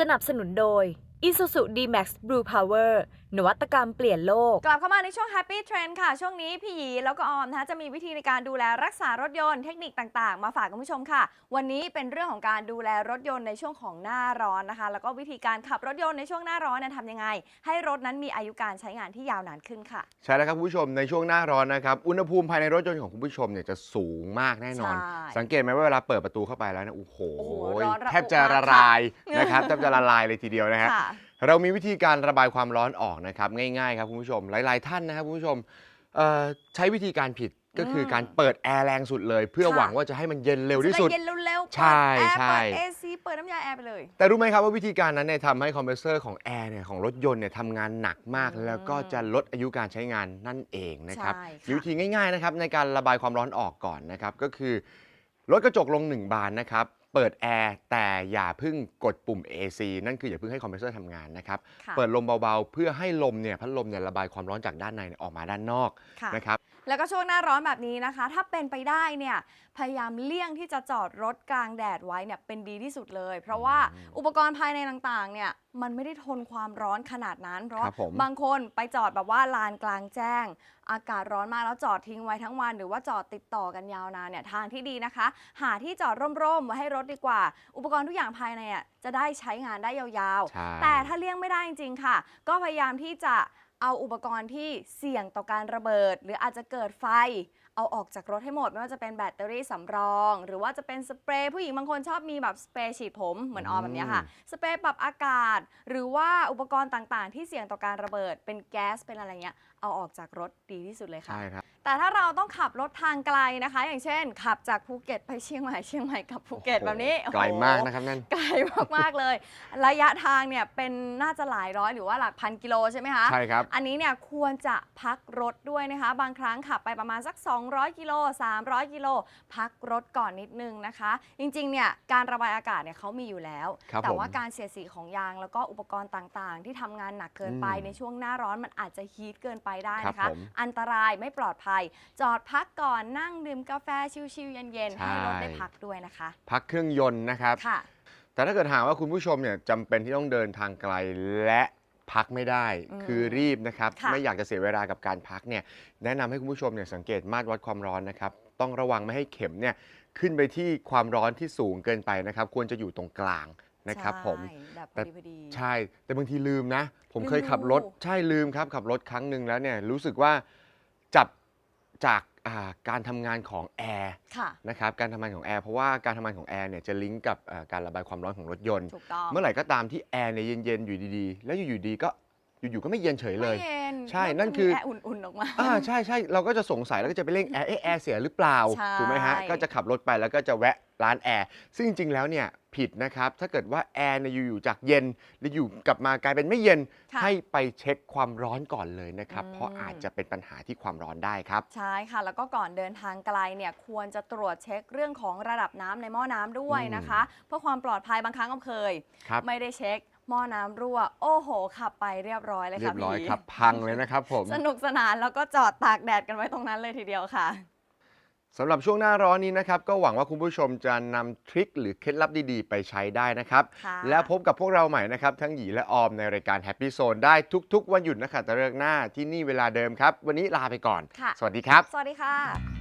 สนับสนุนโดย Isuzu D-Max Blue Power นวัตกรรมเปลี่ยนโลก กลับเข้ามาในช่วง Happy Trend ค่ะ ช่วงนี้พี่หยีแล้วก็ออมนะคะจะมีวิธีในการดูแลรักษารถยนต์เทคนิคต่างๆ มาฝากคุณผู้ชมค่ะ วันนี้เป็นเรื่องของการดูแลรถยนต์ในช่วงของหน้าร้อนนะคะ แล้วก็วิธีการขับรถยนต์ในช่วงหน้าร้อนเนี่ยทำยังไง ให้รถนั้นมีอายุการใช้งานที่ยาวนานขึ้นค่ะ ใช่แล้วครับคุณผู้ชมในช่วงหน้าร้อนนะครับอุณหภูมิภายในรถยนต์ของคุณผู้ชมเนี่ยจะสูงมากแน่นอน ใช่สังเกตไหมว่าเวลาเปิดประตูเข้าไปแล้วเนี่ยโอ้โหโอ้โหร้อนระอุแทบจะละลายนะครับแทบจะละลายเลยทีเดียวนะฮะ ค่ะ เรามีวิธีการระบายความร้อนออกนะครับง่ายๆครับคุณผู้ชมหลาย ๆ ท่านนะครับคุณผู้ชมเอ่อใช้วิธีการผิดก็คืออมการเปิดแอร์แรงสุดเลย เพื่อค่ะ หวังว่าจะให้มันเย็นเร็วที่สุด จะไเย็นเร็วๆใช่เปิดแอร์ใช่ เปิด AC เปิดน้ำยาแอร์ไปเลย แต่รู้ไหมครับว่าวิธีการนั้นเนี่ยทำให้คอมเพรสเซอร์ของแอร์เนี่ยของรถยนต์เนี่ยทำงานหนักมาก อืมแล้วก็จะลดอายุการใช้งานนั่นเองนะครับใช่ค่ะมีวิธีง่ายๆนะครับในการระบายความร้อนออกก่อนนะครับก็คือลดกระจกลง 1 บานนะครับ เปิดแอร์แต่อย่าเพิ่งกดปุ่ม AC นั่นคืออย่าเพิ่งให้คอมเพรสเซอร์ทำงานนะครับ ค่ะเปิดลมเบาๆ เพื่อให้ลมเนี่ยพัดลมเนี่ยระบายความร้อนจากด้านในเนี่ยออกมาด้านนอกค่ะ นะครับ แล้วก็ช่วงหน้าร้อนแบบนี้นะคะ ถ้าเป็นไปได้เนี่ยพยายามเลี่ยงที่จะจอดรถกลางแดดไว้เนี่ยเป็นดีที่สุดเลย เพราะว่าอืมอุปกรณ์ภายในต่างๆเนี่ยมันไม่ได้ทนความร้อนขนาดนั้น เพราะครับผม บางคนไปจอดแบบว่าลานกลางแจ้ง อากาศร้อนมากแล้วจอดทิ้งไว้ทั้งวัน หรือว่าจอดติดต่อกันยาวนานเนี่ยทางที่ดีนะคะ หาที่จอดร่มๆไว้ให้รถดีกว่า อุปกรณ์ทุกอย่างภายในอะจะได้ใช้งานได้ยาวๆใช่แต่ถ้าเลี่ยงไม่ได้จริงๆค่ะ ก็พยายามที่จะเอาอุปกรณ์ที่เสี่ยงต่อการระเบิด หรืออาจจะเกิดไฟ เอาออกจากรถให้หมด ไม่ว่าจะเป็นแบตเตอรี่สำรอง หรือว่าจะเป็นสเปรย์ผู้หญิงบางคนชอบมีแบบสเปรย์ฉีดผมเหมือนออมแบบเนี้ยค่ะ สเปรย์ปรับอากาศ หรือว่าอุปกรณ์ต่างๆ ที่เสี่ยงต่อการระเบิด เป็นแก๊สเป็นอะไรเงี้ยเอาออกจากรถดีที่สุดเลยค่ะ ใช่ครับ แต่ถ้าเราต้องขับรถทางไกลนะคะ อย่างเช่น ขับจากภูเก็ตไปเชียงใหม่เชียงใหม่กลับภูเก็ตแบบนี้ไกลโอ้โหมากนะครับนั่นไกลมากๆเลย ระยะทางเนี่ยเป็นน่าจะหลายร้อยหรือว่าหลักพันกิโลใช่ไหมคะใช่ครับอันนี้เนี่ยควรจะพักรถด้วยนะคะ บางครั้งขับไปประมาณสัก 200 กิโล 300 กิโล พักรถก่อนนิดนึงนะคะ จริงๆเนี่ยการระบายอากาศเนี่ยเขามีอยู่แล้วครับแต่ผมว่าการเสียดสีของยางแล้วก็อุปกรณ์ต่างๆ ที่ทำงานหนักเกินไปอืมในช่วงหน้าร้อนมันอาจจะฮีทเกินไปได้นะครัคะบผมอันตรายไม่ปลอดภัยจอดพักก่อนนั่งดื่มกาแฟชิลๆเย็นๆใช่ให้รถได้พักด้วยนะคะ พักเครื่องยนต์นะครับ ค่ะ แต่ถ้าเกิดหากว่าคุณผู้ชมเนี่ยจำเป็นที่ต้องเดินทางไกลและพักไม่ได้ อืมคือรีบนะครับ ค่ะ ไม่อยากจะเสียเวลากับการพักเนี่ยแนะนำให้คุณผู้ชมเนี่ยสังเกตมาตรวัดความร้อนนะครับ ต้องระวังไม่ให้เข็มเนี่ยขึ้นไปที่ความร้อนที่สูงเกินไปนะครับ ควรจะอยู่ตรงกลางนะครับ ผม ใช่แบบพแต่ อดีพอดี ใช่ แต่บางทีลืมนะ ผมลืมเคยขับรถดูใช่ลืมครับ ขับรถครั้งหนึ่งแล้วเนี่ยรู้สึกว่าจับ จากอ่าการทำงานของแอร์ค่ะ นะครับการทำงานของแอร์เพราะว่าการทำงานของแอร์เนี่ยจะลิงก์กับอ่าการระบายความร้อนของรถยนต์ ถูกต้อง เมื่อไหร่ก็ตามที่แอร์เนี่ยเย็นๆ อยู่ดีๆ แล้วอยู่ๆดีก็ อยู่ๆก็ไม่เย็นเฉยเลย ไม่เย็นใช่แล้วนั่นจะมีคือแอร์อุ่นๆออกมา อ่าใช่ใช่เราก็จะสงสัยแล้วก็จะไปเร่งแอร์เอ๊ะแอร์เสียหรือเปล่าใช่ ถูกไหมฮะก็จะขับรถไปแล้วก็จะแวะร้านแอร์ซึ่งจริงๆแล้วเนี่ยผิดนะครับถ้าเกิดว่าแอร์เนี่ยอยู่ๆจากเย็นแล้วอยู่กลับมากลายเป็นไม่เย็นค่ะ ให้ไปเช็คความร้อนก่อนเลยนะครับอืมเพราะอาจจะเป็นปัญหาที่ความร้อนได้ครับ ใช่ค่ะ แล้วก็ก่อนเดินทางไกลเนี่ยควรจะตรวจเช็คเรื่องของระดับน้ำในหม้อน้ำด้วยนะคะ เพื่อความปลอดภัยบางครั้งก็เคย ครับ ไม่ได้เช็ค หม้อน้ำรั่ว โอ้โห ขับไปเรียบร้อยเลยเรีค่ะยบร้อยพี่ครับ พังเลยนะครับผม สนุกสนานแล้วก็จอดตากแดดกันไว้ตรงนั้นเลยทีเดียวค่ะ สำหรับช่วงหน้าร้อนนี้นะครับ ก็หวังว่าคุณผู้ชมจะนำทริคหรือเคล็ดลับดีๆ ไปใช้ได้นะครับ ค่ะแล้วพบกับพวกเราใหม่นะครับ ทั้งหยีและออมในรายการ Happy Zone ได้ทุก ๆ วันหยุดนะคะแต่เรื่องหน้าที่นี่เวลาเดิมครับ วันนี้ลาไปก่อน ค่ะ สวัสดีครับ สวัสดีค่ะ